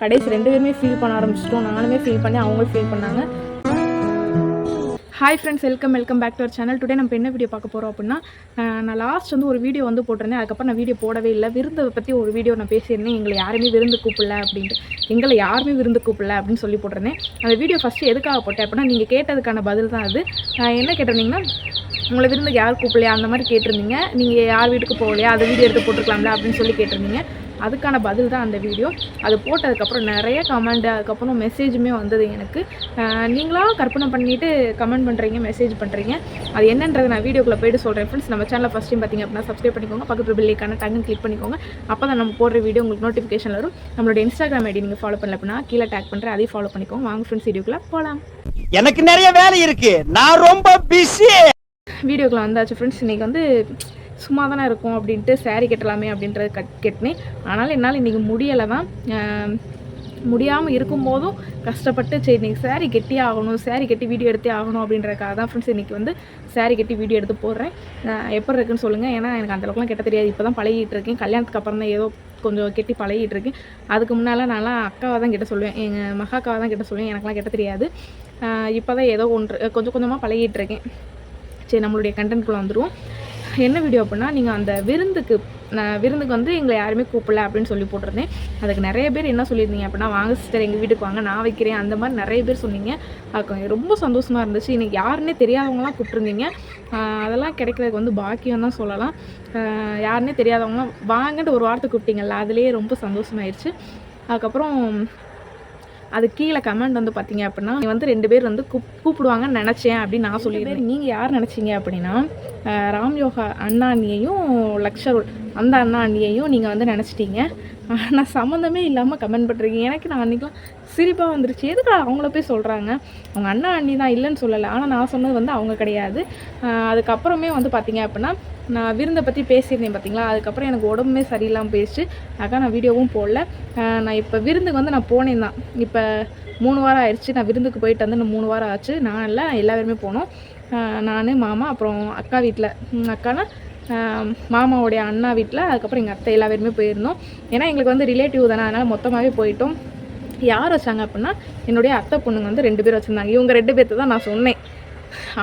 கடைசி ரெண்டு பேருமே ஃபீல் பண்ண ஆரம்பிச்சிட்டோம். நானுமே ஃபீல் பண்ணி அவங்களும் ஃபீல் பண்ணாங்க. Hi friends welcome welcome back to our channel today நம்ம என்ன வீடியோ பார்க்க போகிறோம் அப்படின்னா நான் லாஸ்ட் வந்து ஒரு வீடியோ வந்து போட்டிருந்தேன். அதுக்கப்புறம் நான் வீடியோ போடவே இல்லை. விருந்தை பற்றி ஒரு வீடியோ நான் பேசியிருந்தேன். எங்களை யாருமே விருந்து கூப்பிடல அப்படின்ட்டு. எங்களை யாருமே விருந்து கூப்பிடல அப்படின்னு சொல்லி போட்டிருந்தேன். அந்த வீடியோ ஃபஸ்ட்டு எதுக்காக போட்டேன் அப்படின்னா நீங்கள் கேட்டதுக்கான பதில் தான் அது. என்ன கேட்டிருந்தீங்கன்னா உங்களை விருந்துக்கு யார் கூப்பிடலையா? அந்த மாதிரி கேட்டிருந்தீங்க. நீங்கள் யார் வீட்டுக்கு போகலையா? அதை வீடியோ எடுத்து போட்டுருக்கலாம்ல அப்படின்னு சொல்லி கேட்டிருந்தீங்க. அதுக்கான பதில் தான் அந்த வீடியோ. அது போட்டதுக்கப்புறம் நிறைய கமெண்ட் அதுக்கப்புறம் மெசேஜுமே வந்தது எனக்கு. அஹ் நீங்களா கற்பனை பண்ணிட்டு கமெண்ட் பண்ணுறீங்க மெசேஜ் பண்ணுறீங்க அது என்னன்றதை நான் வீடியோக்குள்ளே போயிட்டு சொல்கிறேன் ஃப்ரெண்ட்ஸ் நம்ம சேனலில் ஃபஸ்ட் டைம் பார்த்தீங்க அப்படின்னா சப்ஸ்கிரைப் பண்ணிக்கோங்க. பக்கத்தில் பில்லைக்கான டங்கு கிளிக் பண்ணிக்கோங்க. அப்போ தான் நம்ம போடுற வீடியோ உங்களுக்கு நோட்டிஃபிகேஷன் வரும். நம்மளோட இன்ஸ்டாகிராம் ஐடி நீங்கள் ஃபாலோ பண்ணல அப்படின்னா கீழே டேக் பண்ணுறேன் அதையும் ஃபாலோ பண்ணிக்கோங்க. வாங்க ஃப்ரெண்ட்ஸ் வீடியோக்குள்ளே போகலாம் எனக்கு நிறைய வேலை இருக்கு. நான் ரொம்ப பிஸி வீடியோக்குள்ள வந்தாச்சு ஃப்ரெண்ட்ஸ் இன்றைக்கி வந்து சும்மா தானே இருக்கும் அப்படின்ட்டு saree கட்டலாமே அப்படின்றது கட் கட்டினேன். ஆனாலும் என்னால் இன்றைக்கி முடியலை தான் முடியாமல் இருக்கும்போதும் கஷ்டப்பட்டு சரி இன்றைக்கி சேரீ கட்டியே ஆகணும் saree கட்டி வீடியோ எடுத்தே ஆகணும் அப்படின்றக்காக தான் ஃப்ரெண்ட்ஸ் இன்றைக்கி வந்து saree கட்டி வீடியோ எடுத்து போடுறேன். எப்படி இருக்குன்னு சொல்லுங்கள் ஏன்னா எனக்கு அந்த அளவுக்குலாம் கெட்ட தெரியாது. இப்போ தான் பழகிட்டு இருக்கேன். கல்யாணத்துக்கு அப்புறம் தான் ஏதோ கொஞ்சம் கெட்டி பழகிட்டு இருக்கேன். அதுக்கு முன்னால் நான்லாம் அக்காவை தான் கிட்ட சொல்லுவேன். எங்கள் மகாக்காவை தான் கிட்ட சொல்லுவேன். எனக்குலாம் கெட்ட தெரியாது. இப்போ தான் ஏதோ ஒன்று கொஞ்சம் கொஞ்சமாக பழகிட்டு இருக்கேன். சரி நம்மளுடைய கண்டென்ட்குள்ளே வந்துடுவோம் என்ன வீடியோ அப்படின்னா நீங்கள் அந்த விருந்துக்கு நான் விருந்துக்கு வந்து எங்களை யாருமே கூப்பிடல அப்படின்னு சொல்லி போட்டிருந்தேன். அதுக்கு நிறைய பேர் என்ன சொல்லியிருந்தீங்க அப்படின்னா வாங்க சிஸ்டர் எங்கள் வீட்டுக்கு வாங்க நான் வைக்கிறேன். அந்த மாதிரி நிறைய பேர் சொன்னீங்க. அதுக்கு ரொம்ப சந்தோஷமாக இருந்துச்சு. இன்றைக்கி யாருன்னே தெரியாதவங்களாம் கூப்பிட்ருந்தீங்க அதெல்லாம் கிடைக்கிறதுக்கு வந்து பாக்கியம் தான் சொல்லலாம். யாருன்னே தெரியாதவங்களாம் வாங்கன்ட்டு ஒரு வார்த்தை கூப்பிட்டீங்கல்ல அதுலேயே ரொம்ப சந்தோஷமாயிருச்சு. அதுக்கப்புறம் அது கீழே கமெண்ட் வந்து பார்த்தீங்க அப்படின்னா நீ வந்து ரெண்டு பேர் வந்து கூப் கூப்பிடுவாங்கன்னு நினச்சேன் அப்படின்னு நான் சொல்லியிருந்தேன். நீங்கள் யார் நினச்சிங்க அப்படின்னா ராம் யோகா அண்ணா அண்ணியையும் லக்ஷருள் அந்த அண்ணா அண்ணியையும் நீங்கள் வந்து நினச்சிட்டீங்க. ஆனால் சம்மந்தமே இல்லாமல் கமெண்ட் பண்ணுறீங்க எனக்கு நான் அன்றைக்கெலாம் சிரிப்பாக வந்துருச்சு. எதுக்கு அவங்கள போய் சொல்கிறாங்க அவங்க அண்ணா அண்ணி தான் இல்லைன்னு சொல்லலை. ஆனால் நான் சொன்னது வந்து அவங்க கிடையாது. அதுக்கப்புறமே வந்து பார்த்திங்க அப்படின்னா நான் விருந்தை பற்றி பேசியிருந்தேன் பார்த்தீங்களா அதுக்கப்புறம் எனக்கு உடம்புமே சரியில்லாமல் போயிடுச்சு அக்கா நான் வீடியோவும் போடல. நான் இப்போ விருந்துக்கு வந்து நான் போனேன் தான். இப்போ மூணு வாரம் ஆயிடுச்சு நான் விருந்துக்கு போயிட்டு வந்து இன்னும் மூணு வாரம் ஆச்சு. நான் இல்லை எல்லாருமே போனோம். நான் மாமா அப்புறம் அக்கா வீட்டில் அக்கானா? மாமாவுடைய அண்ணா வீட்டில் அதுக்கப்புறம் எங்கள் அத்தை எல்லா பேருமே போயிருந்தோம். ஏன்னா எங்களுக்கு வந்து ரிலேட்டிவ் தானே. அதனால் மொத்தமாகவே போயிட்டோம். யார் வச்சாங்க அப்படின்னா என்னுடைய அத்தை பொண்ணுங்க வந்து ரெண்டு பேர் வச்சுருந்தாங்க. இவங்க ரெண்டு பேர்த்து தான் நான் சொன்னேன்.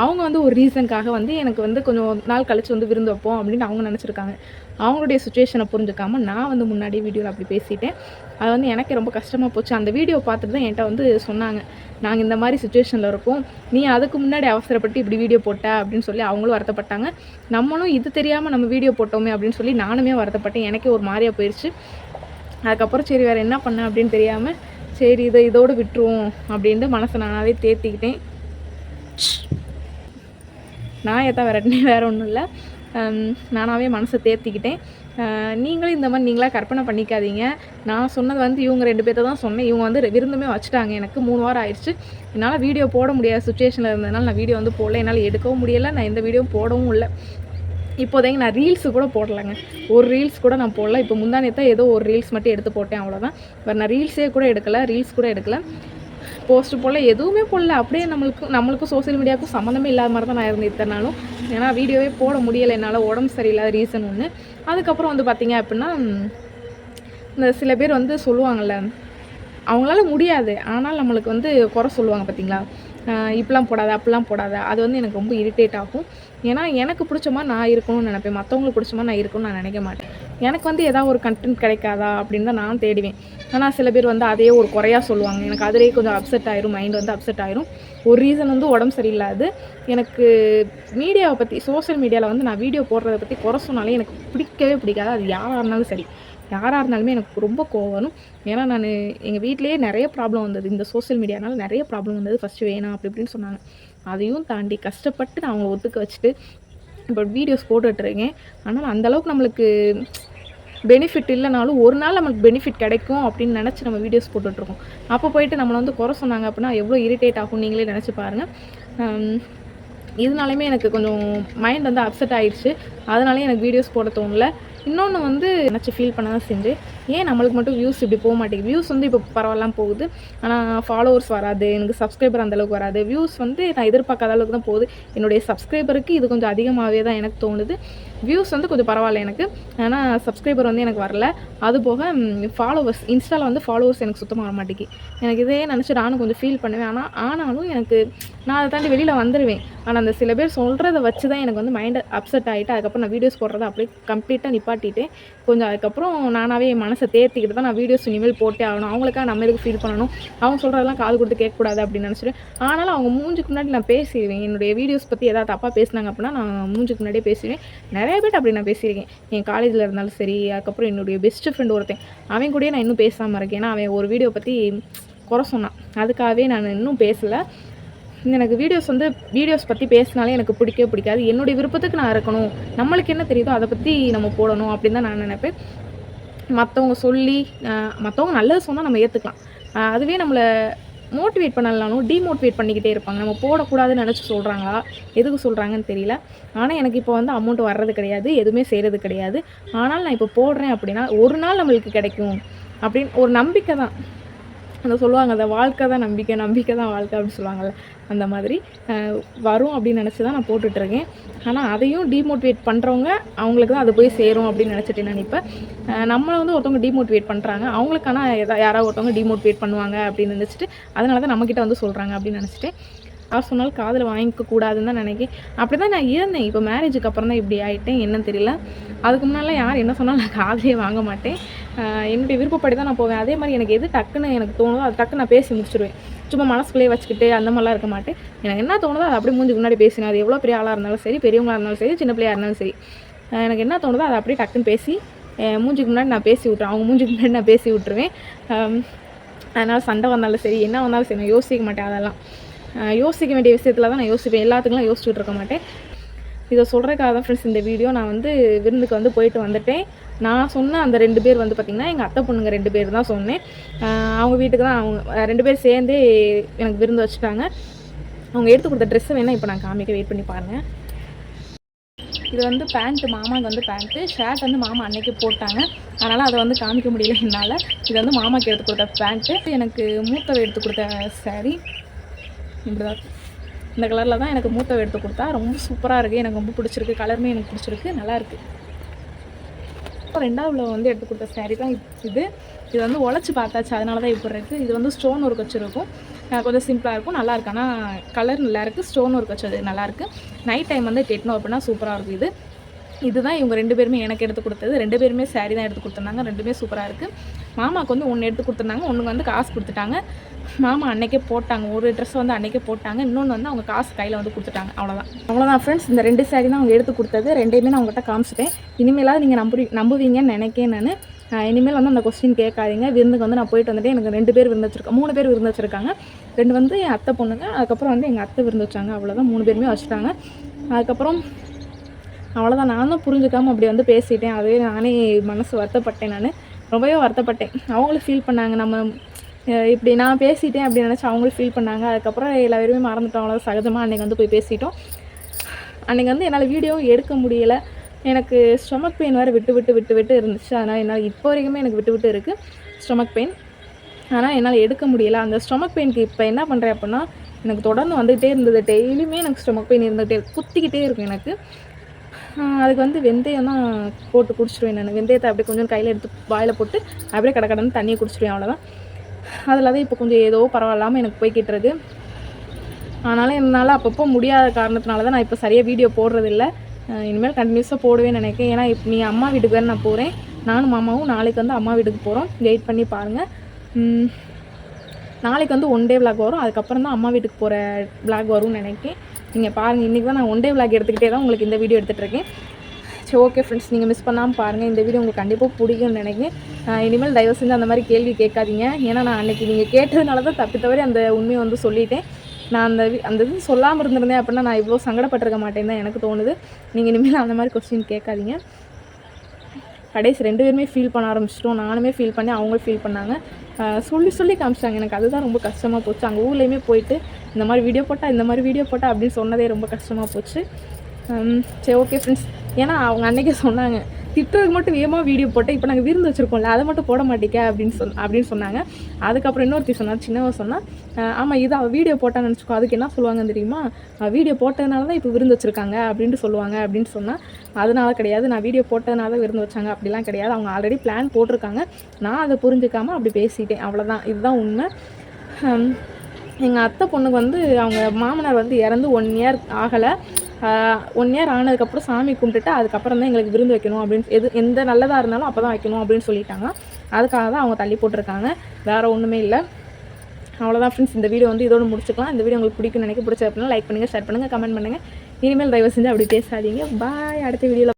அவங்க வந்து ஒரு ரீசனுக்காக வந்து எனக்கு வந்து கொஞ்சம் நாள் கழிச்சு வந்து விருந்து வைப்போம் அப்படின்னு அவங்க நினச்சிருக்காங்க. அவங்களுடைய சுச்சுவேஷனை புரிஞ்சுக்காம நான் வந்து முன்னாடி வீடியோவில் அப்படி பேசிட்டேன். அது வந்து எனக்கு ரொம்ப கஷ்டமாக போச்சு. அந்த வீடியோ பார்த்துட்டு தான் என்கிட்ட வந்து சொன்னாங்க. நாங்கள் இந்த மாதிரி சுச்சுவேஷனில் இருக்கோம். நீ அதுக்கு முன்னாடி அவசரப்பட்டு இப்படி வீடியோ போட்ட அப்படின்னு சொல்லி அவங்களும் வருத்தப்பட்டாங்க. நம்மளும் இது தெரியாமல் நம்ம வீடியோ போட்டோமே அப்படின்னு சொல்லி நானுமே வருத்தப்பட்டேன். எனக்கே ஒரு மாதிரியாக போயிடுச்சு அதுக்கப்புறம் சரி வேறு என்ன பண்ண அப்படின்னு தெரியாமல் சரி இதை இதோடு விட்டுருவோம் அப்படின்ட்டு மனசை நானாவே தேர்த்திக்கிட்டேன் நான் எதா விரட்டினே வேறு ஒன்றும் இல்லை. நானாகவே மனசை தேர்த்திக்கிட்டேன் நீங்களும் இந்த மாதிரி நீங்களாக கற்பனை பண்ணிக்காதீங்க. நான் சொன்னது வந்து இவங்க ரெண்டு பேர்த்த தான் சொன்னேன். இவங்க வந்து விருந்துமே வச்சுட்டாங்க. எனக்கு மூணு வாரம் ஆயிடுச்சு. என்னால் வீடியோ போட முடியாத சுச்சுவேஷனில் இருந்ததுனால நான் வீடியோ வந்து போடல. என்னால் எடுக்கவும் முடியலை. நான் எந்த வீடியோவும் போடவும் இல்லை. இப்போதைக்கு நான் ரீல்ஸு கூட போடலைங்க. ஒரு ரீல்ஸ் கூட நான் போடல. இப்போ முந்தானே ஏதோ ஒரு ரீல்ஸ் மட்டும் எடுத்து போட்டேன் அவ்வளோதான் இப்போ நான் ரீல்ஸே கூட எடுக்கலை ரீல்ஸ் கூட எடுக்கலை. போஸ்ட்டு போடல எதுவுமே போடல. அப்படியே நம்மளுக்கு நம்மளுக்கும் சோஷியல் மீடியாவுக்கும் சம்மந்தமே இல்லாத மாதிரி தான் நான் இருந்தேன் இத்தனை நாளும். ஏன்னா வீடியோவே போட முடியலை. என்னால் உடம்பு சரியில்லாத ரீசன் ஒன்று அதுக்கப்புறம் வந்து பார்த்திங்க அப்படின்னா இந்த சில பேர் வந்து சொல்லுவாங்கள்ல அவங்களால முடியாது. ஆனால் நம்மளுக்கு வந்து குறை சொல்லுவாங்க பார்த்தீங்களா இப்படிலாம் போடாத அப்படிலாம் போடாத. அது வந்து எனக்கு ரொம்ப இரிட்டேட் ஆகும். ஏன்னா எனக்கு பிடிச்ச மாதிரி நான் இருக்கணும்னு நினைப்பேன். மற்றவங்களுக்கு பிடிச்ச மாதிரி நான் இருக்கணும்னு நான் நினைக்க மாட்டேன். எனக்கு வந்து ஏதாவது ஒரு கண்டென்ட் கிடைக்காதா அப்படின்னு தான் நான் தேடுவேன். ஆனால் சில பேர் வந்து அதே ஒரு குறையாக சொல்லுவாங்க. எனக்கு அதிலே கொஞ்சம் அப்செட் ஆயிரும் மைண்ட் வந்து அப்செட் ஆயிரும். ஒரு ரீசன் வந்து உடம்பு சரியில்லாது. எனக்கு மீடியாவை பற்றி சோஷியல் மீடியாவில் வந்து நான் வீடியோ போடுறத பற்றி குறை சொன்னாலே எனக்கு பிடிக்கவே பிடிக்காது. அது யாராக இருந்தாலும் சரி. யாராக இருந்தாலுமே எனக்கு ரொம்ப கோவம் வரும். ஏன்னா நான் எங்கள் வீட்டிலேயே நிறைய ப்ராப்ளம் வந்தது. இந்த சோஷியல் மீடியானால நிறைய ப்ராப்ளம் வந்தது. ஃபஸ்ட்டு வேணாம் அப்படி இப்படின்னு சொன்னாங்க. அதையும் தாண்டி கஷ்டப்பட்டு நான் அவங்கள ஒத்துக்க வச்சுட்டு இப்போ வீடியோஸ் போட்டுட்ருக்கேன் ஆனால் அந்தளவுக்கு நம்மளுக்கு பெனிஃபிட் இல்லைனாலும் ஒரு நாள் நம்மளுக்கு பெனிஃபிட் கிடைக்கும் அப்படின்னு நினச்சி நம்ம வீடியோஸ் போட்டுட்ருக்கோம் அப்போ போயிட்டு நம்மளை வந்து குறை சொன்னாங்க அப்படின்னா எவ்வளோ இரிட்டேட் ஆகும் நீங்களே நினச்சி பாருங்கள் இதனாலையுமே எனக்கு கொஞ்சம் மைண்ட் வந்து அப்செட் ஆயிடுச்சு. அதனாலே எனக்கு வீடியோஸ் போட தோணல. இன்னொன்று வந்து என்னாச்சும் ஃபீல் பண்ண தான் செஞ்சேன். ஏன் நம்மளுக்கு மட்டும் வியூஸ் இப்படி போக மாட்டேங்குது? வியூஸ் வந்து இப்போ பரவாயில்லாம் போகுது. ஆனால் ஃபாலோவர்ஸ் வராது எனக்கு சப்ஸ்கிரைபர் அந்தளவுக்கு வராது. வியூஸ் வந்து நான் எதிர்பார்க்காத அளவுக்கு தான் போகுது. என்னுடைய சப்ஸ்கிரைபருக்கு இது கொஞ்சம் அதிகமாகவே தான் எனக்கு தோணுது. வியூஸ் வந்து கொஞ்சம் பரவாயில்ல எனக்கு. ஆனால் சப்ஸ்கிரைபர் வந்து எனக்கு வரல. அது போக ஃபாலோவர்ஸ் இன்ஸ்டாவில் வந்து ஃபாலோவர்ஸ் எனக்கு சுத்தமாக வர மாட்டேங்கி எனக்கு இதே நினச்சி நானும் கொஞ்சம் ஃபீல் பண்ணுவேன். ஆனால் ஆனாலும் எனக்கு நான் அதை தாண்டி வெளியில் வந்துடுவேன் ஆனால் அந்த சில பேர் சொல்கிறத வச்சு தான் எனக்கு வந்து மைண்ட் அப்செட் ஆகிட்டு அதுக்கப்புறம் நான் வீடியோஸ் போடுறத அப்படியே கம்ப்ளீட்டாக நிப்பாட்டிட்டு கொஞ்சம் அதுக்கப்புறம் நானாகவே என் மனசை தேர்த்திக்கிட்டு தான் நான் வீடியோஸ் இனிமேல் போட்டே ஆகணும். அவங்களுக்காக நம்ம எதுக்கு ஃபீல் பண்ணணும்? அவங்க சொல்கிறதெல்லாம் காது கொடுத்து கேட்கக்கூடாது அப்படின்னு நினச்சிட்டு. ஆனாலும் அவங்க மூஞ்சுக்கு முன்னாடி நான் பேசிடுவேன். என்னுடைய வீடியோஸ் பற்றி ஏதாவது தப்பாக பேசினாங்க அப்படின்னா நான் மூஞ்சுக்கு முன்னாடியே பேசிடுவேன். நிறைய பேர் அப்படி நான் பேசியிருக்கேன். என் காலேஜில் இருந்தாலும் சரி அதுக்கப்புறம் என்னுடைய பெஸ்ட் ஃப்ரெண்ட் ஒருத்தன். அவன் கூடயே நான் இன்னும் பேசாமல் இருக்கேன். ஏன்னா அவன் ஒரு வீடியோ பற்றி குறை சொன்னான். அதுக்காகவே நான் இன்னும் பேசலை. எனக்கு வீடியோஸ் வந்து வீடியோஸ் பற்றி பேசினாலே எனக்கு பிடிக்கவே பிடிக்காது. என்னுடைய விருப்பத்துக்கு நான் இருக்கணும் நம்மளுக்கு என்ன தெரியுதோ அதை பற்றி நம்ம போடணும் அப்படின்னு தான் நான் நினைப்பேன். மற்றவங்க சொல்லி மற்றவங்க நல்லது சொன்னால் நம்ம ஏற்றுக்கலாம் அதுவே நம்மளை மோட்டிவேட் பண்ணலனாலும் டீமோட்டிவேட் பண்ணிக்கிட்டே இருப்பாங்க. நம்ம போடக்கூடாதுன்னு நினச்சி சொல்கிறாங்களா எதுக்கு சொல்கிறாங்கன்னு தெரியல. ஆனால் எனக்கு இப்போ வந்து அமௌண்ட் வர்றது கிடையாது. எதுவுமே செய்கிறது கிடையாது. ஆனால் நான் இப்போ போடுறேன் அப்படின்னா ஒரு நாள் நம்மளுக்கு கிடைக்கும் அப்படின்னு ஒரு நம்பிக்கை தான். அந்த சொல்லுவாங்க அந்த வாழ்க்கை தான் நம்பிக்கை நம்பிக்கை தான் வாழ்க்கை அப்படின்னு சொல்லுவாங்கள்ல அந்த மாதிரி வரும் அப்படின்னு நினச்சி தான் நான் போட்டுட்ருக்கேன் ஆனால் அதையும் டீமோட்டிவேட் பண்ணுறவங்க அவங்களுக்கு தான் அது போய் சேரும் அப்படின்னு நினச்சிட்டு நினைப்பேன் நம்மளை வந்து ஒருத்தவங்க டீமோட்டிவேட் பண்ணுறாங்க அவங்களுக்கு ஆனால் எதா யாராவது ஒருத்தவங்க டீமோட்டிவேட் பண்ணுவாங்க அப்படின்னு நினச்சிட்டு அதனால தான் நம்மக்கிட்ட வந்து சொல்கிறாங்க அப்படின்னு நினச்சிட்டு யார் சொன்னாலும் காதில் வாங்கிக்க கூடாதுன்னு தான் நினைக்கிறேன். அப்படி தான் நான் இருந்தேன். இப்போ மேரேஜுக்கு அப்புறம் தான் இப்படி ஆகிட்டேன் என்னன்னு தெரியல. அதுக்கு முன்னால் யார் என்ன சொன்னாலும் நான் காதலே வாங்க மாட்டேன். என்னுடைய விருப்பப்படி தான் நான் போவேன். அதே மாதிரி எனக்கு எது டக்குன்னு எனக்கு தோணுதோ அது டக்குன்னு நான் பேசி முடிச்சிடுவேன் சும்மா மனசுக்குள்ளேயே வச்சுக்கிட்டு அந்த மாதிரிலாம் இருக்க மாட்டேன். எனக்கு என்ன தோணுதோ அதை அப்படியே மூஞ்சி முன்னாடி பேசினேன் அது எவ்வளோ பெரிய ஆளாக இருந்தாலும் சரி பெரியவங்களாக இருந்தாலும் சரி சின்ன பிள்ளையாக இருந்தாலும் சரி எனக்கு என்ன தோணுதோ அதை அப்படியே டக்குன்னு பேசி மூஞ்சிக்கு முன்னாடி நான் பேசி விட்ருவேன் அவங்க மூஞ்சிக்கு முன்னாடி நான் பேசி விட்ருவேன் அதனால் சண்டை வந்தாலும் சரி என்ன வந்தாலும் சரி நான் யோசிக்க மாட்டேன் அதெல்லாம். யோசிக்க வேண்டிய விஷயத்தில் தான் நான் யோசிப்பேன். எல்லாத்துக்குலாம் யோசிச்சுட்டு இருக்க மாட்டேன். இதை சொல்கிறதுக்காக தான் ஃப்ரெண்ட்ஸ் இந்த வீடியோ நான் வந்து விருந்துக்கு வந்து போயிட்டு வந்துட்டேன். நான் சொன்ன அந்த ரெண்டு பேர் வந்து பார்த்திங்கன்னா எங்கள் அத்தை பொண்ணுங்க ரெண்டு பேர் தான் சொன்னேன். அவங்க வீட்டுக்கு தான் அவங்க ரெண்டு பேர் சேர்ந்தே எனக்கு விருந்து வச்சுட்டாங்க. அவங்க எடுத்து கொடுத்த ட்ரெஸ்ஸை வேணால் இப்போ நான் காமிக்க வெயிட் பண்ணி பாருங்கள் இது வந்து பேண்ட்டு மாமாவுக்கு வந்து பேண்ட்டு ஷர்ட் வந்து மாமா அன்னைக்கு போட்டாங்க. அதனால் அதை வந்து காமிக்க முடியல என்னால். இது வந்து மாமாக்கு எடுத்து கொடுத்த பேண்ட்டு எனக்கு மூத்தவை எடுத்து கொடுத்த saree. இப்படிதான். தான் இந்த கலரில் தான் எனக்கு மூத்தவை எடுத்து கொடுத்தா. ரொம்ப சூப்பராக இருக்குது எனக்கு ரொம்ப பிடிச்சிருக்கு. கலருமே எனக்கு பிடிச்சிருக்கு. நல்லா அப்புறம் ரெண்டாவது வந்து எடுத்து கொடுத்த saree தான் இது. இது வந்து உழைச்சி பார்த்தாச்சு. அதனால தான் இப்படி இருக்குது இது வந்து ஸ்டோன் ஒர்க் வச்சுருக்கும். இருக்கும் கொஞ்சம் சிம்பிளாக இருக்கும். நல்லா இருக்கு. ஆனால் கலர் நல்லா இருக்குது ஸ்டோன் ஒர்க் வச்சது அது நல்லாயிருக்கு நைட் டைம் வந்து கெட்டணும் அப்படின்னா சூப்பராக இருக்கும் இது. இதுதான் இவங்க ரெண்டு பேருமே எனக்கு எடுத்து கொடுத்தது. ரெண்டு பேருமே saree தான் எடுத்து கொடுத்துருந்தாங்க. ரெண்டுமே சூப்பராக இருக்குது மாமாவுக்கு வந்து ஒன்று எடுத்து கொடுத்துருந்தாங்க. ஒன்று வந்து காசு கொடுத்துட்டாங்க. மாமா அன்னைக்கே போட்டாங்க. ஒரு ட்ரெஸ் வந்து அன்னைக்கே போட்டாங்க. இன்னொன்று வந்து அவங்க காசு கையில் வந்து கொடுத்துட்டாங்க. அவ்வளோதான் அவ்வளோதான் ஃப்ரெண்ட்ஸ் இந்த ரெண்டு saree தான் அவங்க எடுத்து கொடுத்தது. ரெண்டையுமே நான் உங்கள்கிட்ட காமிச்சிட்டேன். இனிமேலாவது நீங்கள் நம்புறி நம்புவீங்கன்னு நினைக்கேன் நான். இனிமேல் வந்து அந்த கொஸ்டின் கேட்காதீங்க. விருந்துக்கு வந்து நான் போயிட்டு வந்துட்டு எனக்கு ரெண்டு பேர் விருந்து வச்சிருக்கேன் மூணு பேர் விருந்து வச்சிருக்காங்க. ரெண்டு வந்து என் அத்தை பொண்ணுங்க. அதுக்கப்புறம் வந்து எங்கள் அத்தை விருந்து வச்சாங்க. அவ்வளோதான் மூணு பேருமே வச்சுட்டாங்க. அதுக்கப்புறம் அவ்வளோதான் நான் தான் புரிஞ்சுக்காமல் அப்படி வந்து பேசிட்டேன். அதுவே நானே மனசு வருத்தப்பட்டேன் நான். ரொம்பவே வருத்தப்பட்டேன். அவங்களும் ஃபீல் பண்ணாங்க. நம்ம இப்படி நான் பேசிட்டேன் அப்படின்னு நினச்சி அவங்களும் ஃபீல் பண்ணாங்க. அதுக்கப்புறம் எல்லா பேருமே மறந்துட்டோம். அவ்வளோ சகஜமாக அன்றைக்கி வந்து போய் பேசிட்டோம். அன்றைக்கி வந்து என்னால் வீடியோ எடுக்க முடியலை. எனக்கு ஸ்டொமக் பெயின் வேறு விட்டு விட்டு விட்டு விட்டு இருந்துச்சு. அதனால் என்னால் இப்போ வரைக்குமே எனக்கு விட்டு விட்டு இருக்குது ஸ்டொமக் பெயின் ஆனால் என்னால் எடுக்க முடியலை. அந்த ஸ்டொமக் பெயினுக்கு இப்போ என்ன பண்ணுறேன் அப்படின்னா எனக்கு தொடர்ந்து வந்துகிட்டே இருந்தது. டெய்லியுமே எனக்கு ஸ்டொமக் பெயின் இருந்துகிட்டே குத்திக்கிட்டே இருக்கும் எனக்கு. அதுக்கு வந்து வெந்தயம் தான் போட்டு குடிச்சிடுவேன் நான். வெந்தயத்தை அப்படியே கொஞ்சம் கையில் எடுத்து வாயில் போட்டு அப்படியே கடை கடன்னு தண்ணியை குடிச்சிடுவேன் அவ்வளோதான் அதில் தான் இப்போ கொஞ்சம் ஏதோ பரவாயில்லாமல் எனக்கு போய்கிட்டுறது அதனால் ஆனாலும் என்னால் அப்பப்போ முடியாத காரணத்தினால தான் நான் இப்போ சரியாக வீடியோ போடுறதில்ல. இனிமேல் கண்டினியூஸாக போடுவேன்னு நினைக்கிறேன். ஏன்னா இப்போ நீ அம்மா வீட்டுக்கு வேறு நான் போகிறேன் நானும் மாமாவும் நாளைக்கு வந்து அம்மா வீட்டுக்கு போகிறோம் வெயிட் பண்ணி பாருங்கள் நாளைக்கு வந்து ஒன் டே விளாக் வரும். அதுக்கப்புறம் தான் அம்மா வீட்டுக்கு போகிற விளாக் வரும்னு நினைக்கிறேன். நீங்கள் பாருங்கள் இன்றைக்கி தான் நான் ஒன் டே விளாக் எடுத்துக்கிட்டே தான் உங்களுக்கு இந்த வீடியோ எடுத்துகிட்டு இருக்கேன். சரி ஓகே ஃப்ரெண்ட்ஸ் நீங்கள் மிஸ் பண்ணாமல் பாருங்கள் இந்த வீடியோ உங்களுக்கு கண்டிப்பாக பிடிக்கும்னு நினைக்கிறேன். இனிமேல் தயவு செஞ்சு அந்த மாதிரி கேள்வி கேட்காதீங்க. ஏன்னா நான் அன்றைக்கி நீங்கள் கேட்டதுனால தான் தப்பி தவறி அந்த உண்மையை வந்து சொல்லிட்டேன். நான் அந்த அந்த இது சொல்லாமல் இருந்திருந்தேன் அப்படின்னா நான் இவ்வளோ சங்கடப்பட்டிருக்க மாட்டேன்னு தான் எனக்கு தோணுது. நீங்கள் இனிமேல் அந்த மாதிரி கொஸ்டின் கேட்காதீங்க. கடைசி ரெண்டு பேருமே ஃபீல் பண்ண ஆரம்பிச்சிட்டோம். நானுமே ஃபீல் பண்ணி அவங்களும் ஃபீல் பண்ணாங்க. சொல்லி சொல்லி காமிச்சாங்க எனக்கு அதுதான் ரொம்ப கஷ்டமாக போச்சு. அங்கே ஊர்லேயுமே போயிட்டு இந்த மாதிரி வீடியோ போட்டால் இந்த மாதிரி வீடியோ போட்டால் அப்படின்னு சொன்னதே ரொம்ப கஷ்டமாக போச்சு. சரி ஓகே ஃப்ரெண்ட்ஸ் ஏன்னா அவங்க அன்றைக்கே சொன்னாங்க திட்டுறதுக்கு மட்டும் வேகமாக வீடியோ போட்டேன் இப்போ நாங்கள் விருந்து வச்சுருக்கோம்ல அதை மட்டும் போட மாட்டேங்க அப்படின்னு சொன்ன அப்படின்னு சொன்னாங்க. அதுக்கப்புறம் இன்னொருத்தி சொன்னார் சின்னவ சொன்னால் ஆமாம் இது அவள் வீடியோ போட்டான்னு நினச்சிக்கோ அதுக்கு என்ன சொல்லுவாங்க தெரியுமா? வீடியோ போட்டதுனால தான் இப்போ விருந்து வச்சுருக்காங்க அப்படின்ட்டு சொல்லுவாங்க அப்படின்னு சொன்னால் அதனால கிடையாது நான் வீடியோ போட்டதுனால தான் விருந்து வச்சாங்க அப்படிலாம் கிடையாது. அவங்க ஆல்ரெடி பிளான் போட்டிருக்காங்க. நான் அதை புரிஞ்சுக்காமல் அப்படி பேசிட்டேன். அவ்வளோதான் இதுதான் உண்மை. எங்கள் அத்தை பொண்ணுக்கு வந்து அவங்க மாமனார் வந்து இறந்து ஒன் இயர் ஆகலை. ஒன் இயர் ஆனதுக்கப்புறம் சாமி கும்பிட்டுட்டு அதுக்கப்புறம் தான் எங்களுக்கு விருந்து வைக்கணும் அப்படின்னு எது எந்த நல்லதாக இருந்தாலும் அப்போ தான் வைக்கணும் அப்படின்னு சொல்லிட்டாங்க. அதுக்காக தான் அவங்க தள்ளி போட்டிருக்காங்க. வேறு ஒன்றுமே இல்லை. அவ்வளோதான் ஃப்ரெண்ட்ஸ் இந்த வீடியோ வந்து இதோடு முடிச்சுக்கலாம். இந்த வீடியோ உங்களுக்கு பிடிக்கும் நினைக்க பிடிச்ச அப்படின்னா லைக் பண்ணுங்கள் ஷேர் பண்ணுங்கள் கமெண்ட் பண்ணுங்கள் இனிமேல் தயவு செஞ்சு அப்படி பேசாதீங்க. பாய் அடுத்த வீடியோவில்